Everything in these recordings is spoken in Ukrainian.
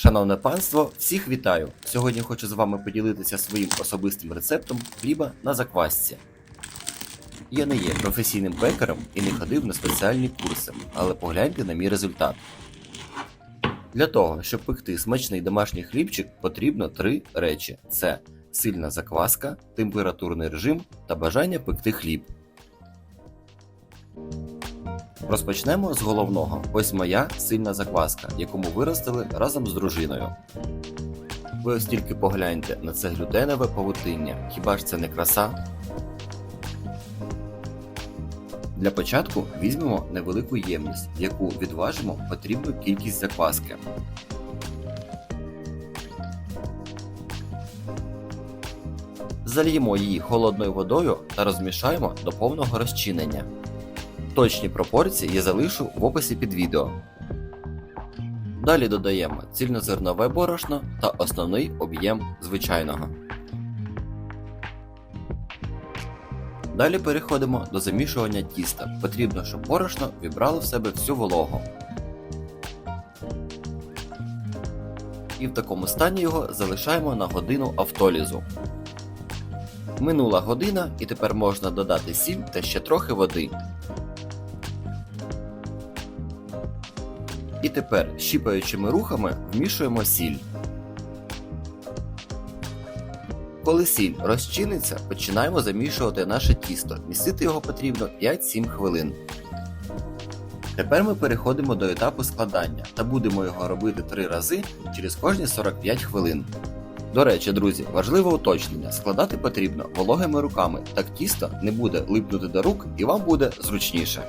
Шановне панство, всіх вітаю! Сьогодні хочу з вами поділитися своїм особистим рецептом хліба на заквасці. Я не є професійним пекарем і не ходив на спеціальні курси, але погляньте на мій результат. Для того, щоб пекти смачний домашній хлібчик, потрібно три речі: це сильна закваска, температурний режим та бажання пекти хліб. Розпочнемо з головного. Ось моя сильна закваска, яку ми виростили разом з дружиною. Ви ось тільки погляньте на це глютенове павутиння. Хіба ж це не краса? Для початку візьмемо невелику ємність, яку відважимо потрібну кількість закваски. Зальємо її холодною водою та розмішаємо до повного розчинення. Точні пропорції я залишу в описі під відео. Далі додаємо цільнозернове борошно та основний об'єм звичайного. Далі переходимо до замішування тіста. Потрібно, щоб борошно вібрало в себе всю вологу. І в такому стані його залишаємо на годину автолізу. Минула година і тепер можна додати сіль та ще трохи води. І тепер щіпаючими рухами вмішуємо сіль. Коли сіль розчиниться, починаємо замішувати наше тісто. Місити його потрібно 5-7 хвилин. Тепер ми переходимо до етапу складання та будемо його робити 3 рази через кожні 45 хвилин. До речі, друзі, важливе уточнення: складати потрібно вологими руками, так тісто не буде липнути до рук і вам буде зручніше.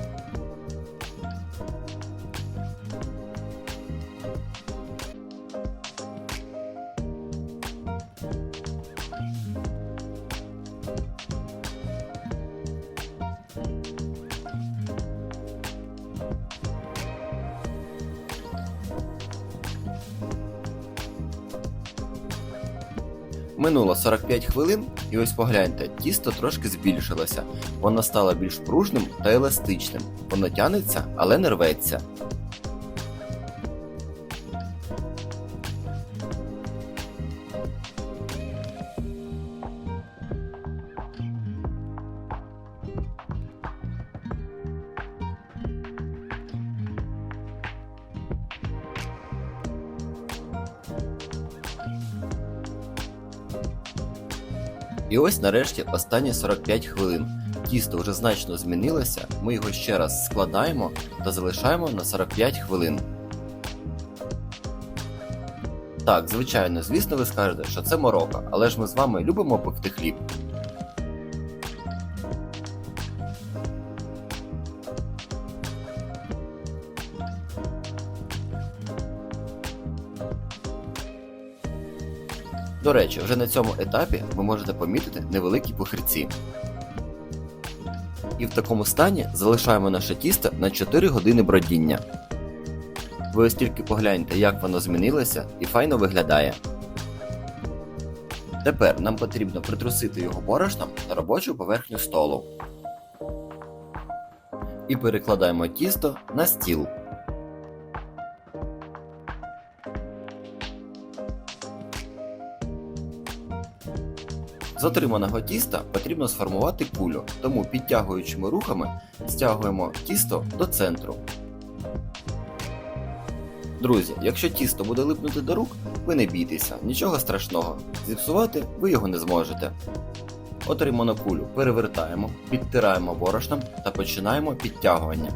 Минуло 45 хвилин, і ось погляньте, тісто трошки збільшилося. Воно стало більш пружним та еластичним. Воно тянеться, але не рветься. І ось нарешті останні 45 хвилин. Тісто вже значно змінилося, ми його ще раз складаємо та залишаємо на 45 хвилин. Так, звичайно, звісно, ви скажете, що це морока, але ж ми з вами любимо пекти хліб. До речі, вже на цьому етапі ви можете помітити невеликі похирці. І в такому стані залишаємо наше тісто на 4 години бродіння. Ви ось тільки погляньте, як воно змінилося і файно виглядає. Тепер нам потрібно притрусити його борошном на робочу поверхню столу. І перекладаємо тісто на стіл. З отриманого тіста потрібно сформувати кулю, тому підтягуючими рухами стягуємо тісто до центру. Друзі, якщо тісто буде липнути до рук, ви не бійтеся, нічого страшного. Зіпсувати ви його не зможете. Отриману кулю перевертаємо, підтираємо борошном та починаємо підтягування.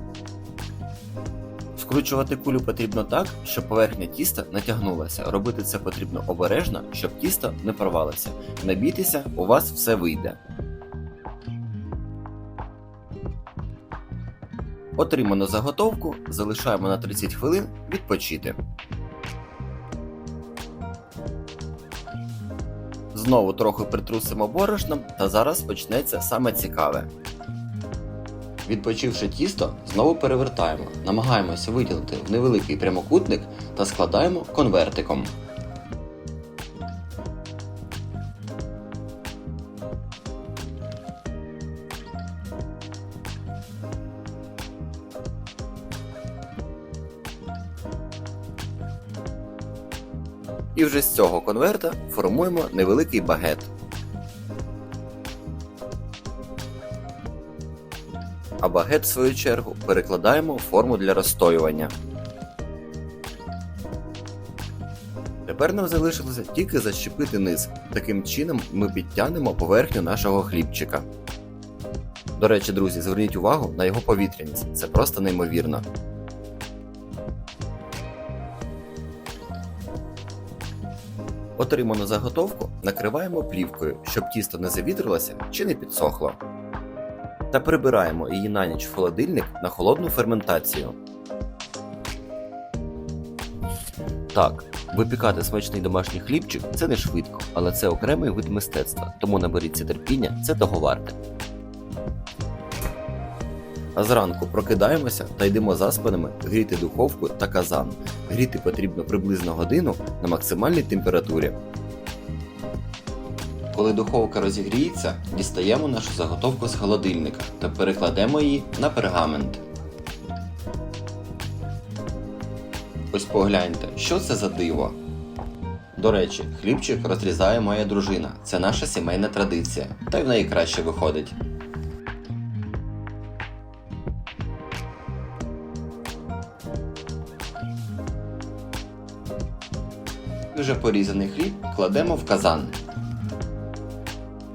Скручувати кулю потрібно так, щоб поверхня тіста натягнулася. Робити це потрібно обережно, щоб тісто не порвалося. Не бійтеся, у вас все вийде. Отриману заготовку залишаємо на 30 хвилин відпочити. Знову трохи притрусимо борошном та зараз почнеться саме цікаве. Відпочивши тісто, знову перевертаємо, намагаємося виділити в невеликий прямокутник та складаємо конвертиком. І вже з цього конверта формуємо невеликий багет. А багет, в свою чергу, перекладаємо у форму для розстоювання. Тепер нам залишилося тільки защепити низ. Таким чином ми підтягнемо поверхню нашого хлібчика. До речі, друзі, зверніть увагу на його повітряність. Це просто неймовірно. Отриману заготовку накриваємо плівкою, щоб тісто не завітрилося чи не підсохло. Та прибираємо її на ніч в холодильник на холодну ферментацію. Так, випікати смачний домашній хлібчик це не швидко, але це окремий вид мистецтва, тому наберіться терпіння, це того варте. А зранку прокидаємося та йдемо заспаними гріти духовку та казан. Гріти потрібно приблизно годину на максимальній температурі. Коли духовка розігріється, дістаємо нашу заготовку з холодильника та перекладемо її на пергамент. Ось погляньте, що це за диво. До речі, хлібчик розрізає моя дружина. Це наша сімейна традиція, та й в неї краще виходить. Вже порізаний хліб кладемо в казан.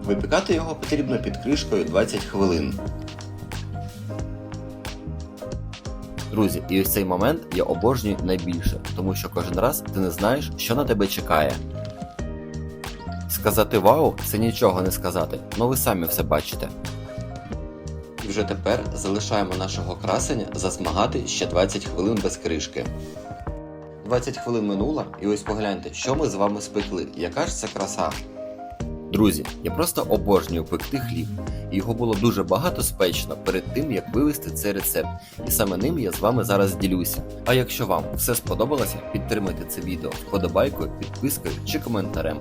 Випікати його потрібно під кришкою 20 хвилин. Друзі, і ось цей момент я обожнюю найбільше, тому що кожен раз ти не знаєш, що на тебе чекає. Сказати вау це нічого не сказати, ну ви самі все бачите. І вже тепер залишаємо нашого красення засмагати ще 20 хвилин без кришки. 20 хвилин минуло, і ось погляньте, що ми з вами спекли, яка ж це краса. Друзі, я просто обожнюю пекти хліб, його було дуже багато спечно перед тим, як вивести цей рецепт, і саме ним я з вами зараз ділюся. А якщо вам все сподобалося, підтримайте це відео вподобайкою, підпискою чи коментарем.